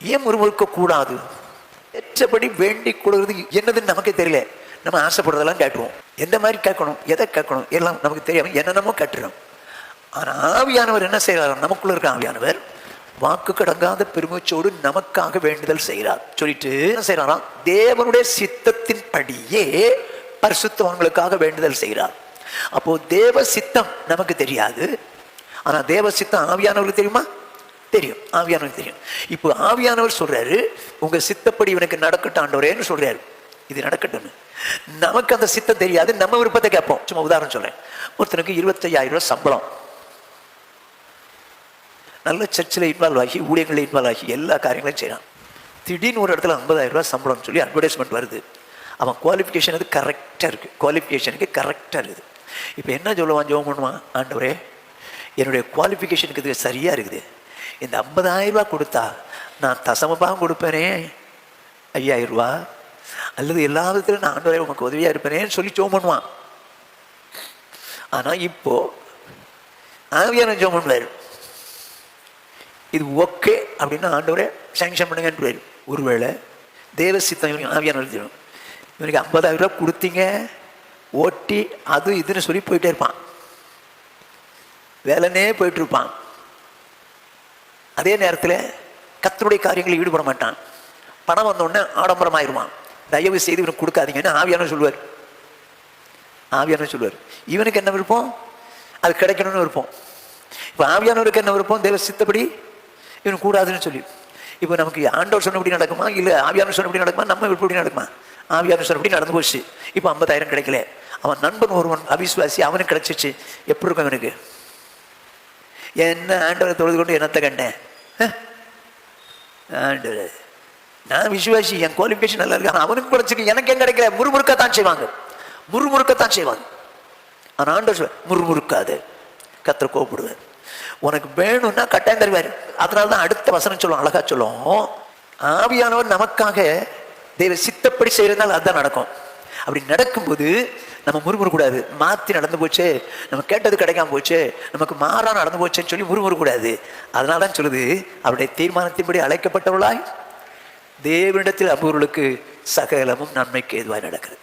ஏன் முறுமுறுக்க கூடாது ஏற்றபடி வேண்டி கொள்வது என்னதுன்னு நமக்கே தெரியல. நம்ம ஆசைப்படுறதெல்லாம் கேட்டுவோம் எந்த மாதிரி கேட்கணும்? எதை கேட்கணும்? எல்லாம் நமக்கு தெரியாமல் என்னென்னமோ கேட்டுறோம் ஆனால் ஆவியானவர் என்ன செய்கிறார் நமக்குள்ள இருக்க ஆவியானவர் வாக்கு கடங்காத பெருமைச்சோடு நமக்காக வேண்டுதல் செய்கிறார். சொல்லிட்டு என்ன செய்கிறாராம் தேவனுடைய சித்தத்தின் படியே பரிசுத்தவங்களுக்காக வேண்டுதல் செய்கிறார். அப்போ தேவ சித்தம் நமக்கு தெரியாது. ஆனால் தேவ சித்தம் ஆவியானவருக்கு தெரியுமா? தெரியும் ஆவியானவருக்கு தெரியும். இப்போ ஆவியானவர் சொல்றாரு உங்க சித்தப்படி இவனுக்கு நடக்கட்டும் ஆண்டவரேன்னு சொல்றாரு. இது நடக்கட்டும்னு. நமக்கு அந்த சித்தம் தெரியாது நம்ம விருப்பத்தை கேட்போம். சும்மா உதாரணம் சொல்றேன். ஒருத்தனுக்கு இருபத்தையாயிரம் ரூபாய் சம்பளம். நல்ல சர்ச்சில் இன்வால்வ் ஆகி ஊழியங்களில் இன்வால்வ் ஆகி எல்லா காரியங்களையும் செய்யறான் திடீர்னு ஒரு இடத்துல 50000 ரூபாய் சம்பளம்னு சொல்லி அட்வர்டைஸ்மெண்ட் வருது. அவன் குவாலிஃபிகேஷன் அது கரெக்டாக இருக்குது குவாலிஃபிகேஷனுக்கு கரெக்டாக இருக்குது. இப்போ என்ன சொல்லுவான் ஜோம் பண்ணுவான்? ஆண்டவரே என்னுடைய குவாலிஃபிகேஷனுக்கு இது சரியாக இருக்குது. இந்த ஐம்பதாயிரம் ரூபா கொடுத்தா நான் தசமபாகம் கொடுப்பேனே. ஐயாயிரம் ரூபா. அல்லது எல்லா விதத்திலும் நான் ஆண்டு உனக்கு உதவியாக இருப்பேனேன்னு சொல்லி ஜோம் பண்ணுவான். ஆனால் இப்போ ஆவியான ஜோம் பண்ணுவார்? இது ஓகே அப்படின்னா ஆண்டவரே சேங்ஷன் பண்ணுங்கன்னு ஒருவேளை தேவ சித்தம் இவனுக்கு ஆவியான எழுதிடும் இவனுக்கு ஐம்பதாயிரம் ரூபா கொடுத்தீங்க ஓட்டி அது இதுன்னு சொல்லி போயிட்டே இருப்பான். வேலைனே போயிட்டு இருப்பான். அதே நேரத்தில் கத்தனுடைய காரியங்களில் ஈடுபட மாட்டான். பணம் வந்தோடனே ஆடம்பரமாயிருவான். தயவு செய்து இவனுக்கு கொடுக்காதீங்கன்னு ஆவியான சொல்லுவார்? ஆவியான சொல்லுவார். இவனுக்கு என்ன விருப்பம்? அது கிடைக்கணும்னு விருப்பம். இப்போ ஆவியானவருக்கு என்ன விருப்பம்? தேவ சித்தப்படி இவன் கூடாதுன்னு சொல்லி. இப்போ நமக்கு ஆண்டவர் சொன்னபடி நடக்குமா? இல்லை ஆவியானவர் சொன்னபடி நடக்குமா? நம்ம விருப்பப்படி நடக்குமா? ஆவியானவர் சொன்னபடி நடந்து போச்சு. இப்போ ஐம்பதாயிரம் கிடைக்கல. அவன் நண்பன் ஒருவன் அவிசுவாசி அவனுக்கு கிடைச்சிச்சு. எப்படி இருக்கும் இவனுக்கு? என்ன ஆண்டவரை தொழுது கொண்டு என்னத்தை கண்டேன்? அஹ்? நான் விசுவாசி என் குவாலிஃபிகேஷன் நல்லா இருக்கு அவனுக்கு கிடைச்சிருக்கு எனக்கு ஏன் கிடைக்கல? முறுமுறுக்கத்தான் செய்வாங்க. முறுமுறுக்கத்தான் செய்வாங்க. ஆனால் ஆண்டவர் முறுமுறுக்காது. கத்திர கோப்பிடுவார் உனக்கு வேணும்னா கட்டாயம் தருவார். அதனால தான் அடுத்த வசனம் சொல்லும் அழகா சொல்லும் ஆவியானவர் நமக்காக தெய்வ சித்தப்படி செய்யறதுனால அதுதான் நடக்கும். அப்படி நடக்கும்போது நம்ம முறுமுறக்கூடாது மாற்றி நடந்து போச்சே நம்ம கேட்டது கிடைக்காம போச்சே நமக்கு மாறா நடந்து போச்சேன்னு சொல்லி முறுமுறக்கூடாது அதனால தான் சொல்லுது அவருடைய தீர்மானத்தின்படி அழைக்கப்பட்டவர்களாய் தேவனிடத்தில் அம்பவர்களுக்கு சகலமும் நன்மைக்கு எதுவாக நடக்கிறது.